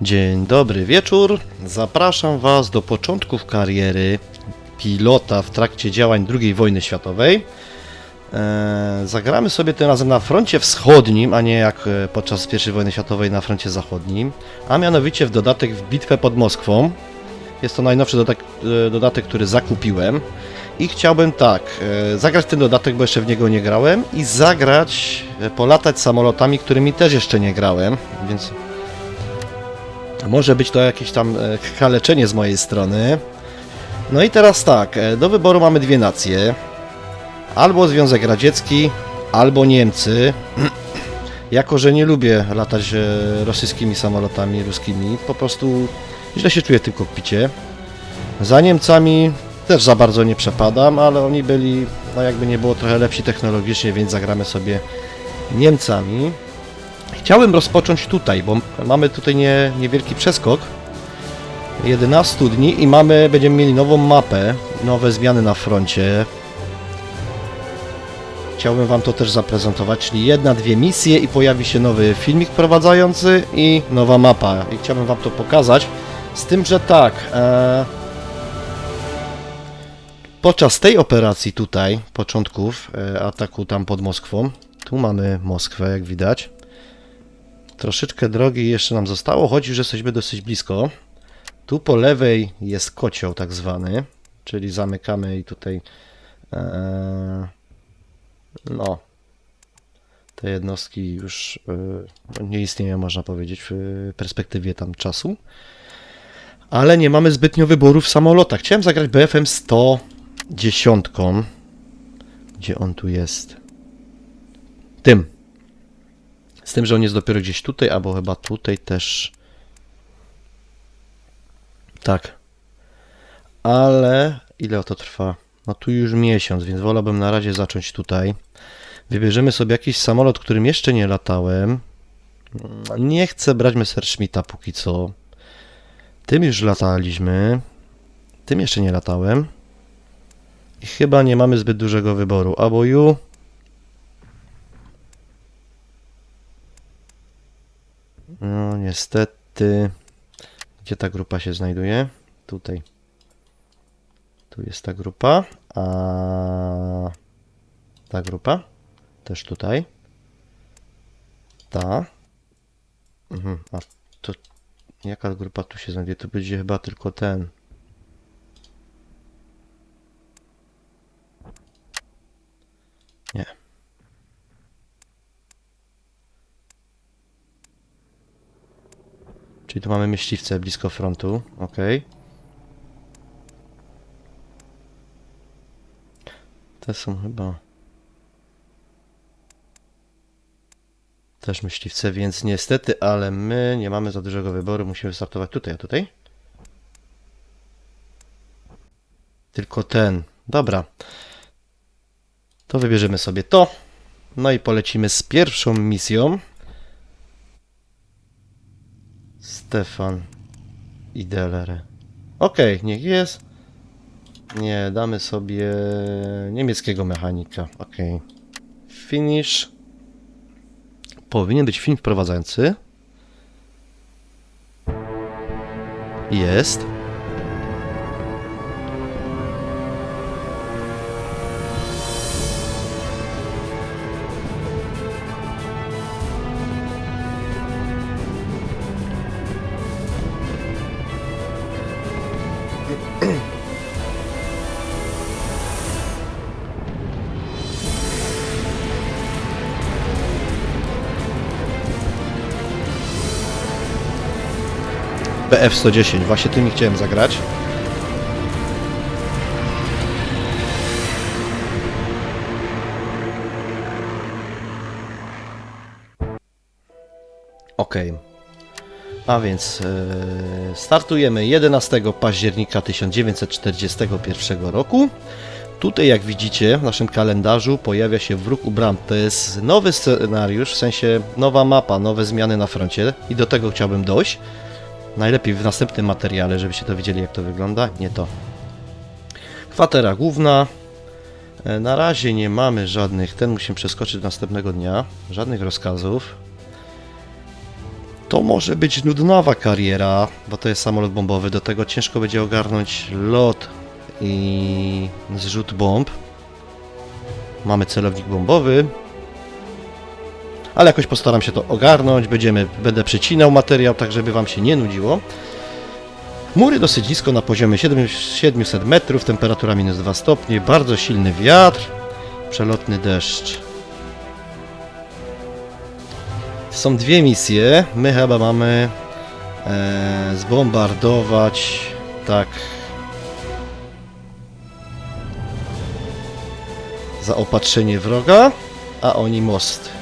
Dzień dobry wieczór. Zapraszam Was do początków kariery pilota w trakcie działań II wojny światowej. Eee, zagramy sobie tym razem na froncie wschodnim, a nie jak e, podczas I wojny światowej na froncie zachodnim, a mianowicie w dodatek w bitwę pod Moskwą. Jest to najnowszy dodatek, e, dodatek który zakupiłem i chciałbym tak, e, zagrać ten dodatek, bo jeszcze w niego nie grałem i zagrać, e, polatać samolotami, którymi też jeszcze nie grałem, więc może być to jakieś tam e, kaleczenie z mojej strony. No i teraz tak, e, do wyboru mamy dwie nacje. Albo Związek Radziecki, albo Niemcy. Jako, że nie lubię latać e, rosyjskimi samolotami ruskimi, po prostu źle się czuję w tym kokpicie. Za Niemcami też za bardzo nie przepadam, ale oni byli, no jakby nie było, trochę lepsi technologicznie, więc zagramy sobie Niemcami. Chciałem rozpocząć tutaj, bo mamy tutaj nie, niewielki przeskok. 11 dni i mamy, będziemy mieli nową mapę, nowe zmiany na froncie. Chciałbym Wam to też zaprezentować, czyli jedna, dwie misje i pojawi się nowy filmik wprowadzający i nowa mapa. I chciałbym Wam to pokazać. Z tym, że tak, e, podczas tej operacji tutaj, początków e, ataku tam pod Moskwą, tu mamy Moskwę, jak widać. Troszeczkę drogi jeszcze nam zostało, choć już jesteśmy dosyć blisko. Tu po lewej jest kocioł tak zwany, czyli zamykamy i tutaj e, no te jednostki już e, nie istnieją, można powiedzieć, w perspektywie tam czasu. Ale nie mamy zbytnio wyboru w samolotach. Chciałem zagrać BFM 110. Gdzie on tu jest? Tym. Z tym, że on jest dopiero gdzieś tutaj, albo chyba tutaj też. Tak. Ale ile to trwa? No tu już miesiąc, więc wolałbym na razie zacząć tutaj. Wybierzemy sobie jakiś samolot, którym jeszcze nie latałem. Nie chcę brać Messerschmitta póki co. Tym już lataliśmy. Tym jeszcze nie latałem. I chyba nie mamy zbyt dużego wyboru. Albo you. No niestety. Gdzie ta grupa się znajduje? Tutaj. Tu jest ta grupa. A ta grupa? Też tutaj. Ta. Mhm. A to jaka grupa tu się znajduje? To będzie chyba tylko ten. Nie. Czyli tu mamy myśliwce blisko frontu. Ok. Te są chyba. Też myśliwce, więc niestety, ale my nie mamy za dużego wyboru. Musimy startować tutaj, a tutaj? Tylko ten. Dobra. To wybierzemy sobie to. No i polecimy z pierwszą misją. Stefan i Delere. Okej, niech jest. Nie, damy sobie niemieckiego mechanika. Okej. Finish. Powinien być film wprowadzający. Jest. BF-110. Właśnie tymi chciałem zagrać. Ok. A więc e, startujemy 11 października 1941 roku. Tutaj, jak widzicie, w naszym kalendarzu pojawia się wróg u bram. To jest nowy scenariusz, w sensie nowa mapa, nowe zmiany na froncie i do tego chciałbym dojść. Najlepiej w następnym materiale, żebyście dowiedzieli jak to wygląda. Nie to. Kwatera główna. E, Na razie nie mamy żadnych, ten musimy przeskoczyć do następnego dnia. Żadnych rozkazów. To może być nudnawa kariera, bo to jest samolot bombowy. Do tego ciężko będzie ogarnąć lot i zrzut bomb. Mamy celownik bombowy. Ale jakoś postaram się to ogarnąć. Będziemy, będę przecinał materiał, tak żeby Wam się nie nudziło. Mury dosyć nisko na poziomie 7 700 metrów, temperatura minus 2 stopnie, bardzo silny wiatr, przelotny deszcz. Są dwie misje. My chyba mamy e, zbombardować tak zaopatrzenie wroga, a oni most.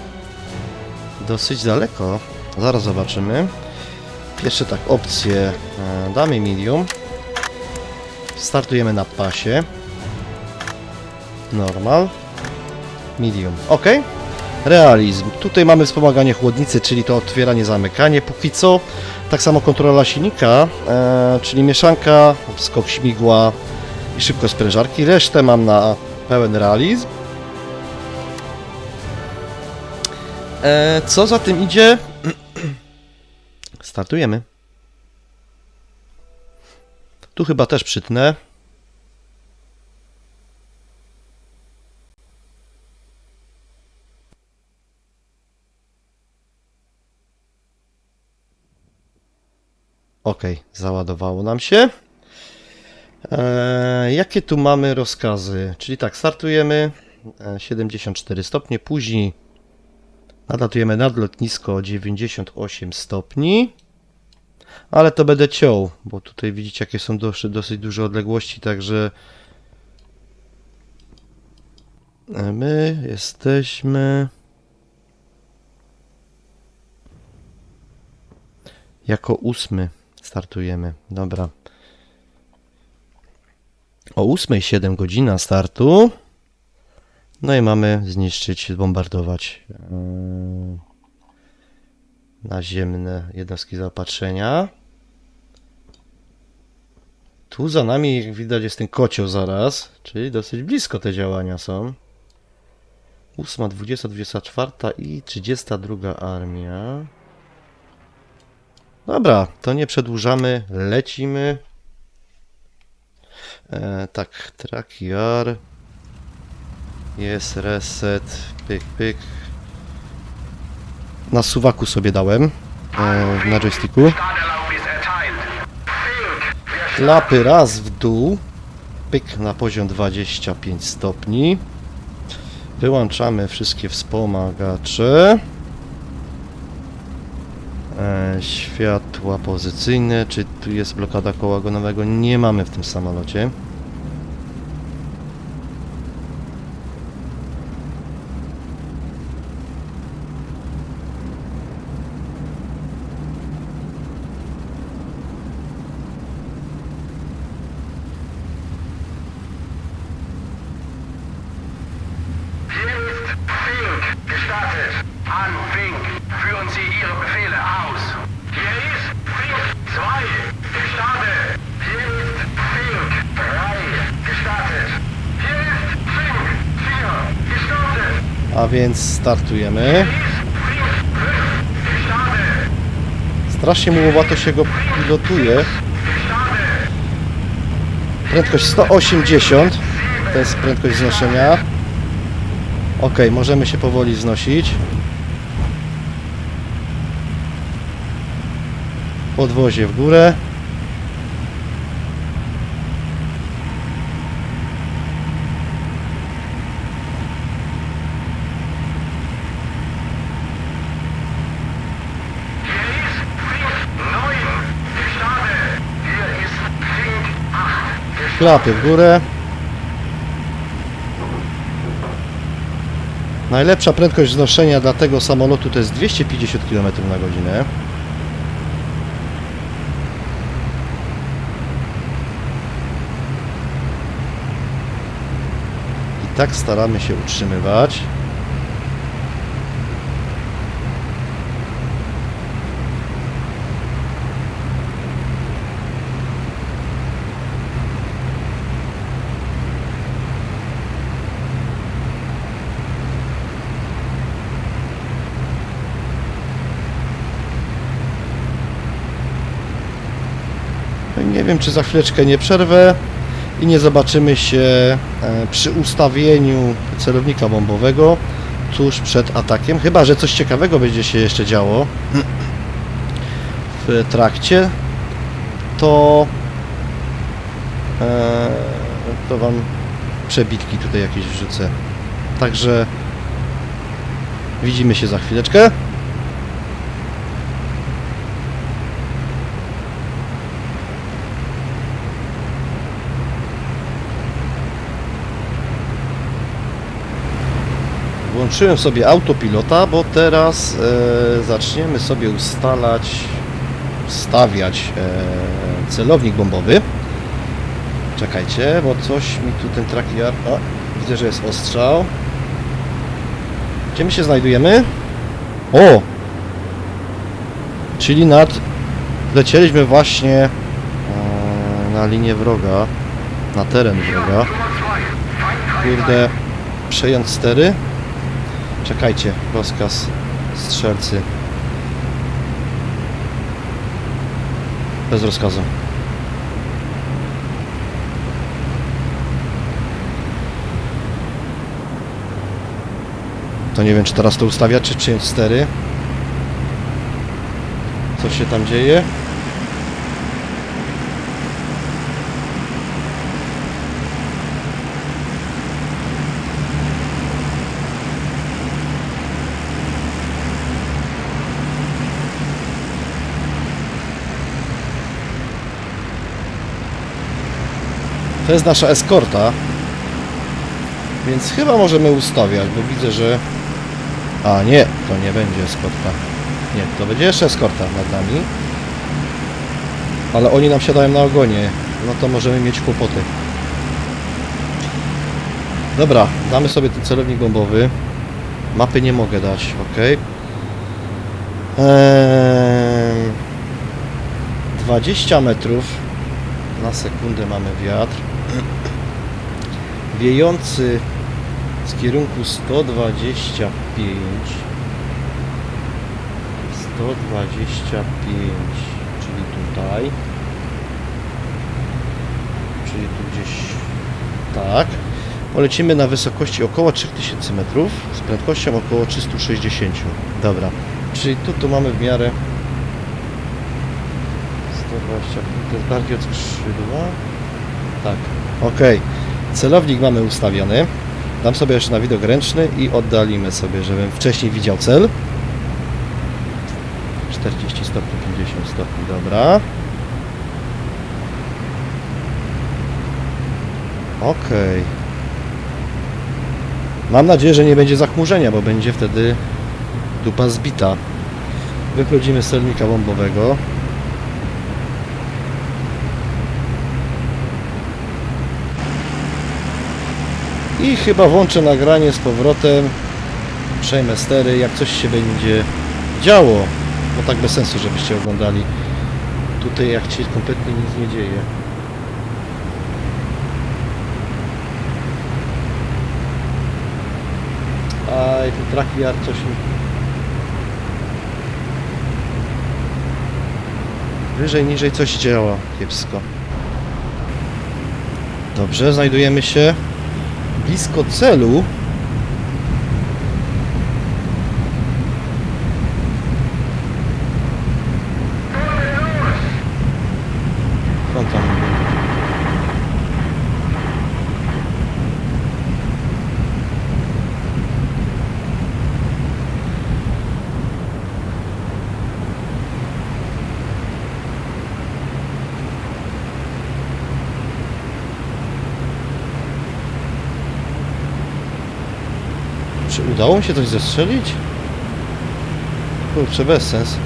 Dosyć daleko. Zaraz zobaczymy. Jeszcze tak, opcję e, damy medium. Startujemy na pasie. Normal. Medium. Ok. Realizm. Tutaj mamy wspomaganie chłodnicy, czyli to otwieranie, zamykanie. Póki co tak samo kontrola silnika, e, czyli mieszanka, skok śmigła i szybkość sprężarki. Resztę mam na pełen realizm. E, co za tym idzie? Startujemy. Tu chyba też przytnę. Ok, załadowało nam się. Eee, jakie tu mamy rozkazy? Czyli tak, startujemy e, 74 stopnie, później nadatujemy nad lotnisko 98 stopni. Ale to będę ciął, bo tutaj widzicie jakie są dosyć, dosyć duże odległości, także e, my jesteśmy jako ósmy startujemy. Dobra. O 8.07 godzina startu. No i mamy zniszczyć, zbombardować yy, naziemne jednostki zaopatrzenia. Tu za nami, jak widać, jest ten kocioł zaraz, czyli dosyć blisko te działania są. 8, 20, 24 i 32 armia. Dobra, to nie przedłużamy, lecimy. E, tak, trakiar. Jest reset, pyk, pyk. Na suwaku sobie dałem, e, na joysticku. Klapy raz w dół, pyk na poziom 25 stopni. Wyłączamy wszystkie wspomagacze. E, światła pozycyjne. Czy tu jest blokada koła? Nie mamy w tym samolocie. Hier ist An Fink, führen Sie Ihre Befehle aus. Hier ist Fink 2, gestartet. Hier ist Fink 3, gestartet. Hier ist Fink 4, gestartet. A więc startujemy. Hier ist Fink 5, gestartet. Strasznie mułowato się go pilotuje. Prędkość 180 to jest prędkość wznoszenia. Ok, możemy się powoli wznosić. Podwozie w górę. Hier ist Fink 9, gestartet. Hier ist Fink 8, gestartet. Klapy w górę. Najlepsza prędkość wznoszenia dla tego samolotu to jest 250 km na godzinę. I tak staramy się utrzymywać. Nie wiem, czy za chwileczkę nie przerwę i nie zobaczymy się e, przy ustawieniu celownika bombowego tuż przed atakiem. Chyba, że coś ciekawego będzie się jeszcze działo w trakcie, to e, to wam przebitki tutaj jakieś wrzucę. Także widzimy się za chwileczkę. Włączyłem sobie autopilota, bo teraz e, zaczniemy sobie ustalać, stawiać e, celownik bombowy. Czekajcie, bo coś mi tu ten. O, widzę, że jest ostrzał. Gdzie my się znajdujemy? O! Czyli nad... Lecieliśmy właśnie e, na linię wroga, na teren wroga. Kurde, przejąć stery. Czekajcie, rozkaz strzelcy. Bez rozkazu. To nie wiem, czy teraz to ustawiać, czy przyjąć stery. Co się tam dzieje? To jest nasza eskorta. Więc chyba możemy ustawiać, bo widzę, że... A nie, to nie będzie eskorta. Nie, to będzie jeszcze eskorta nad nami. Ale oni nam siadają na ogonie. No to możemy mieć kłopoty. Dobra, damy sobie ten celownik bombowy. Mapy nie mogę dać, ok. Eee, 20 metrów na sekundę mamy wiatr. Wiejący z kierunku 125 125 czyli tutaj. Czyli tu gdzieś tak. Polecimy na wysokości około 3000 metrów z prędkością około 360 dobra. Czyli tu, mamy w miarę 120 to jest bardziej od skrzydła. Tak ok celownik mamy ustawiony Dam sobie jeszcze na widok ręczny i oddalimy sobie, żebym wcześniej widział cel. 40 stopni, 50 stopni, dobra. Okej. Mam nadzieję, że nie będzie zachmurzenia, bo będzie wtedy dupa zbita. Wychodzimy z celnika bombowego. I chyba włączę nagranie z powrotem. Przejmę stery, jak coś się będzie działo. Bo tak bez sensu, żebyście oglądali. Tutaj jak się kompletnie nic nie dzieje. Aj, ten trakiar coś. Wyżej, niżej coś działa kiepsko. Dobrze, znajdujemy się blisko celu. Skąd tam? Czy udało mi się coś zestrzelić? Kurczę, bez sens.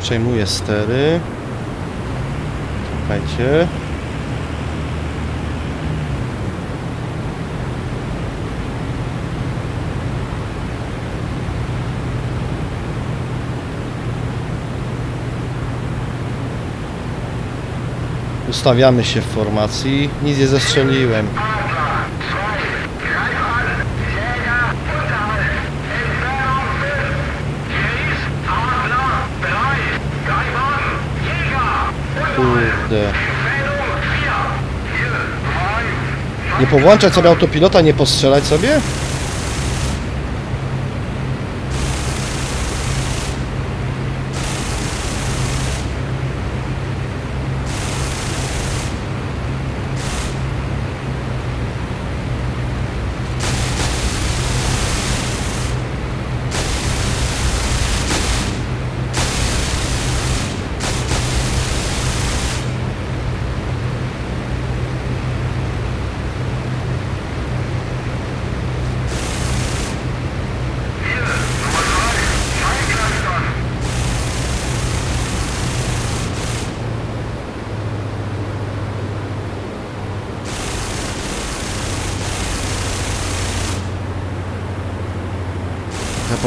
Przejmuję stery. Czekajcie. Ustawiamy się w formacji. Nic nie zastrzeliłem. Kurde. Nie powłączać sobie autopilota, nie postrzelać sobie?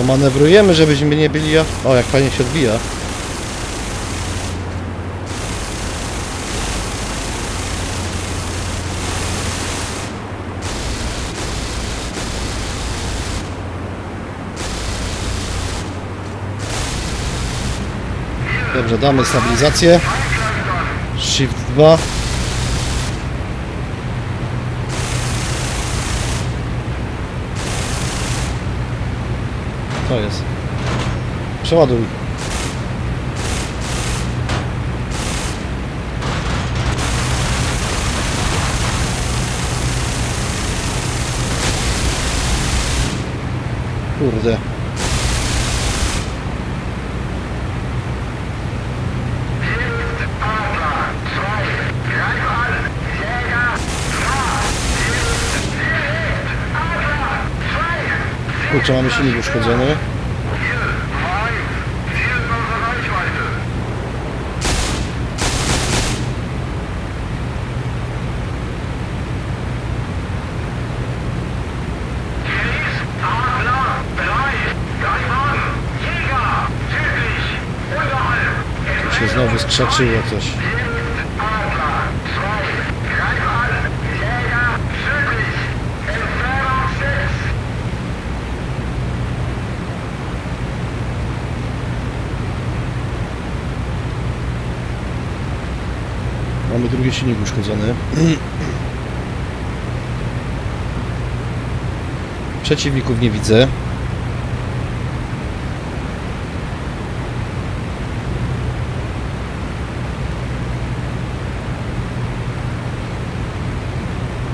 Pomanewrujemy, żebyśmy nie byli... O, jak fajnie się odbija. Dobrze, damy stabilizację. Shift 2. To jest. Przeładuj. Kurde. Kurczę, mamy silnik uszkodzony. Znowu skrzaczyło coś. Mamy drugi silnik uszkodzony. Przeciwników nie widzę.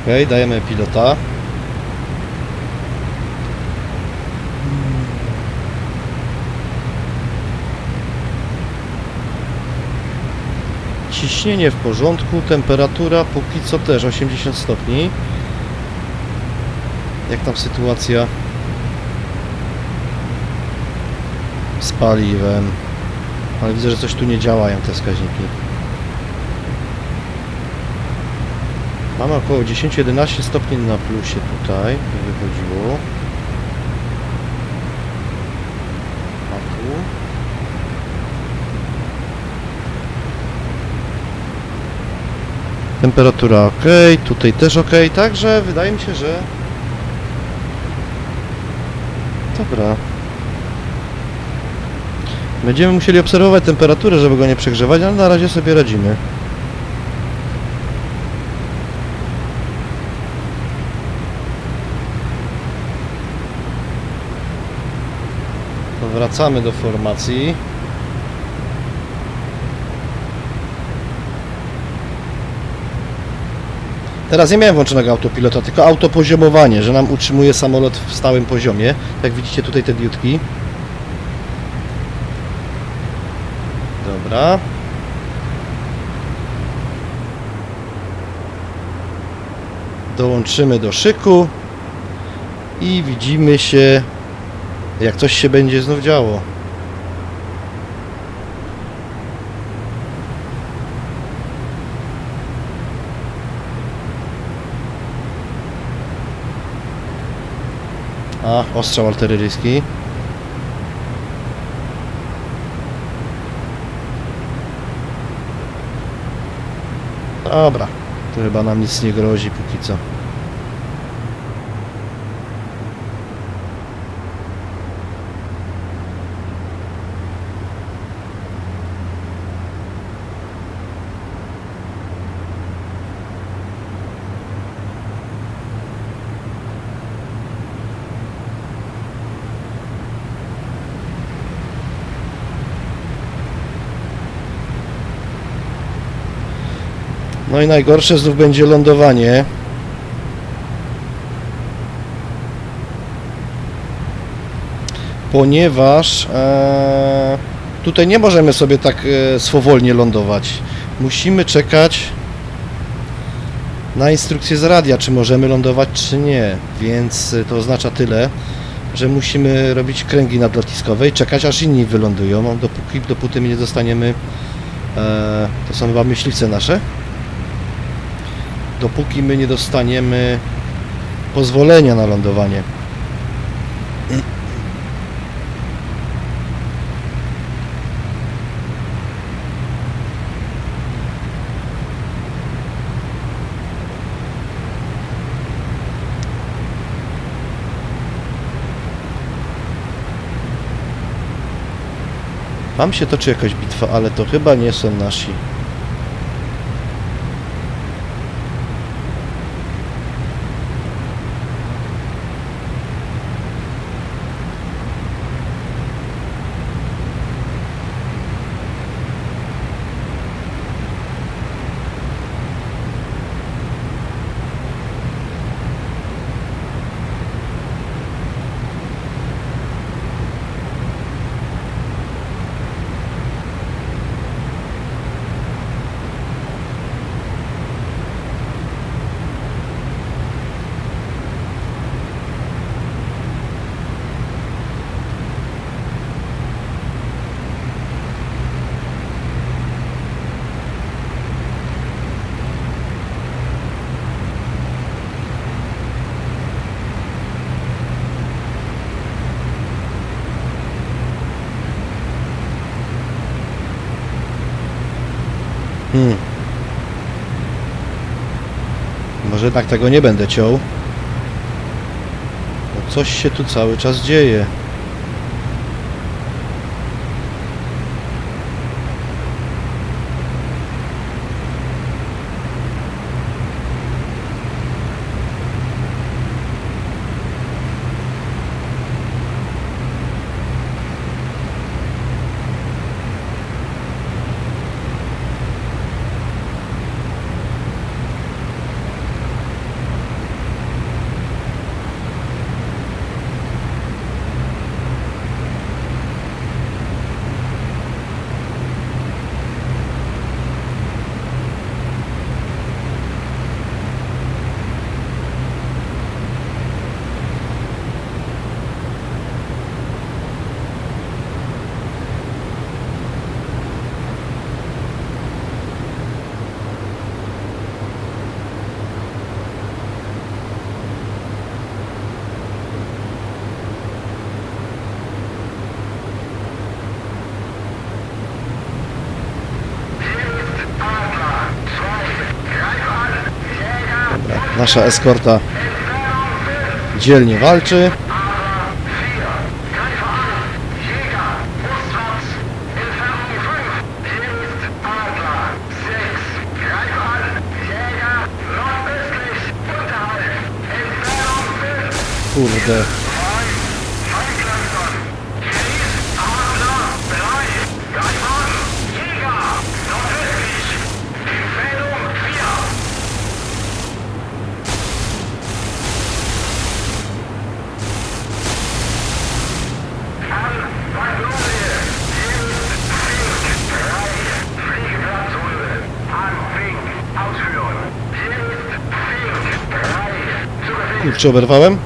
Okej, dajemy pilota. Ciśnienie w porządku, temperatura póki co też 80 stopni. Jak tam sytuacja z paliwem? Ale widzę, że coś tu nie działają te wskaźniki. Mamy około 10-11 stopni na plusie tutaj, wychodziło. A tu? Temperatura ok, tutaj też ok, także wydaje mi się, że... Dobra. Będziemy musieli obserwować temperaturę, żeby go nie przegrzewać, ale na razie sobie radzimy. Wracamy do formacji. Teraz nie miałem włączonego autopilota, tylko autopoziomowanie, że nam utrzymuje samolot w stałym poziomie. Jak widzicie tutaj te diutki. Dobra. Dołączymy do szyku i widzimy się jak coś się będzie znów działo. A, ostrzał artyleryjski. Dobra, to chyba nam nic nie grozi póki co. No i najgorsze znów będzie lądowanie. Ponieważ e, tutaj nie możemy sobie tak e, lądować. Musimy czekać na instrukcję z radia, czy możemy lądować, czy nie. Więc e, to oznacza tyle, że musimy robić kręgi nadlotniskowe i czekać, aż inni wylądują, dopóki, dopóty my nie dostaniemy e, to są chyba myśliwce nasze dopóki my nie dostaniemy pozwolenia na lądowanie. Tam się toczy jakaś bitwa, ale to chyba nie są nasi. Hmm. Może jednak tego nie będę ciął. Bo coś się tu cały czas dzieje. Adler 2. Greif an. Jäger. Nasza eskorta dzielnie walczy. Adler Kurczę, oberwałem?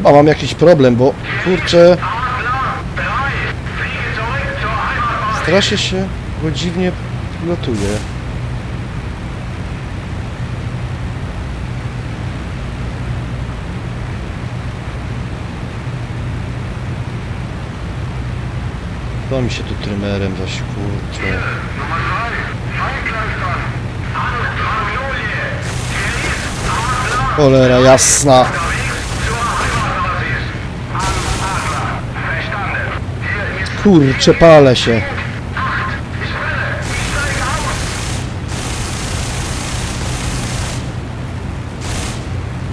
Chyba mam jakiś problem, bo kurczę... Strasznie się bo dziwnie lotuje. To mi się tu trymerem zaś kurczę. Cholera jasna. Kurczę, palę się.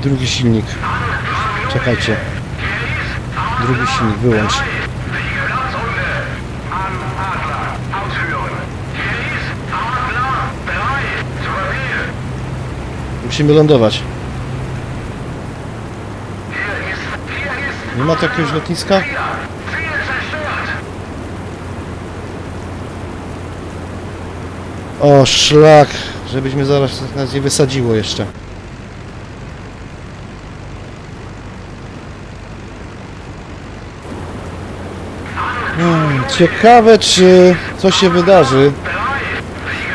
Drugi silnik. Czekajcie. Drugi silnik wyłącz. Musimy lądować. Nie ma tu jakiegoś lotniska? O, szlak! Żebyśmy zaraz nas nie wysadziło jeszcze. Hmm, ciekawe, czy co się wydarzy,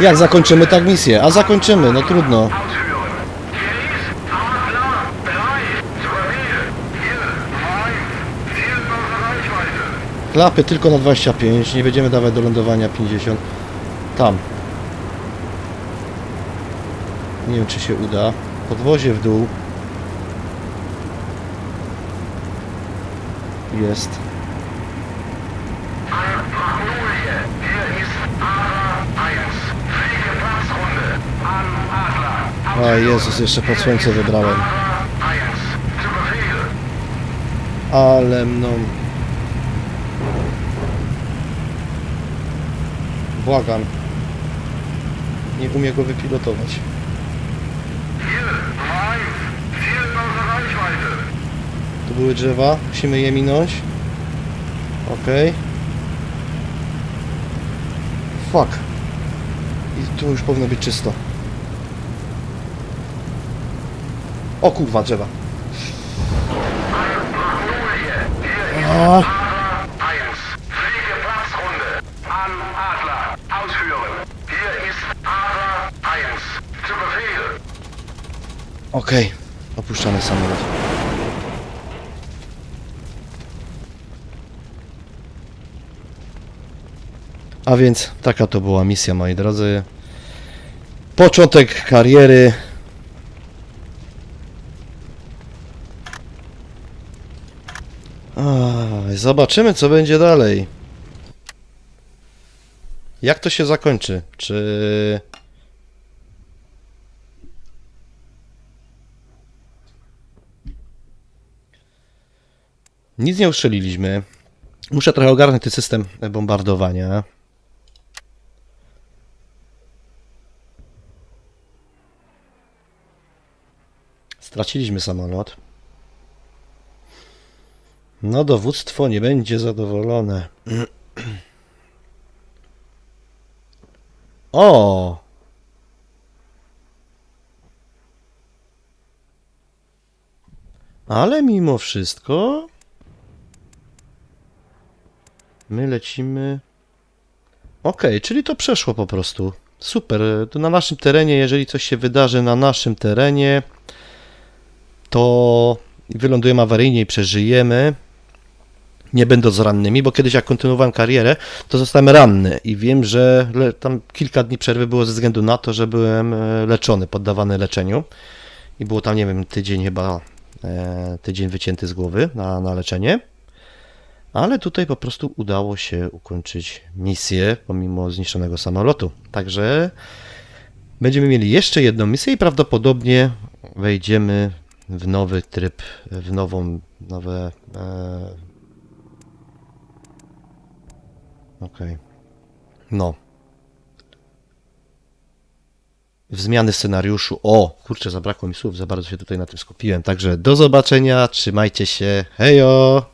jak zakończymy tak misję. A zakończymy, no trudno. Klapy tylko na 25, nie będziemy dawać do lądowania 50. Tam. Nie wiem, czy się uda. Podwozie w dół. Jest. Magnolie. Hier ist Adler 1. Fliege Platzrunde an Adler. O Jezus, jeszcze pod słońce wybrałem. Adler 1. Zu Befehl. Ale mną. Błagam. Nie umie go wypilotować. Tu były drzewa, musimy je minąć. Okej. Fuck. I tu już powinno być czysto. O kurwa, drzewa. Magnolie. Hier ist A, Adler A więc taka to była misja, moi drodzy. Początek kariery. Zobaczymy, co będzie dalej. Jak to się zakończy? Czy Nic nie ustrzeliliśmy. Muszę trochę ogarnąć ten system bombardowania. Straciliśmy samolot. No, dowództwo nie będzie zadowolone. O! Ale mimo wszystko My lecimy. Okej, czyli to przeszło po prostu. Super. To na naszym terenie, jeżeli coś się wydarzy na naszym terenie, to wylądujemy awaryjnie i przeżyjemy. Nie będąc rannymi, bo kiedyś jak kontynuowałem karierę, to zostałem ranny i wiem, że tam kilka dni przerwy było ze względu na to, że byłem e, leczony, poddawany leczeniu i było tam, nie wiem, tydzień chyba, e, tydzień wycięty z głowy na, na leczenie. Ale tutaj po prostu udało się ukończyć misję pomimo zniszczonego samolotu. Także będziemy mieli jeszcze jedną misję i prawdopodobnie wejdziemy w nowy tryb, w nową, nowe. E... Okej. No. W zmiany scenariuszu. O, kurczę, zabrakło mi słów, za bardzo się tutaj na tym skupiłem. Także do zobaczenia, trzymajcie się. Hejo!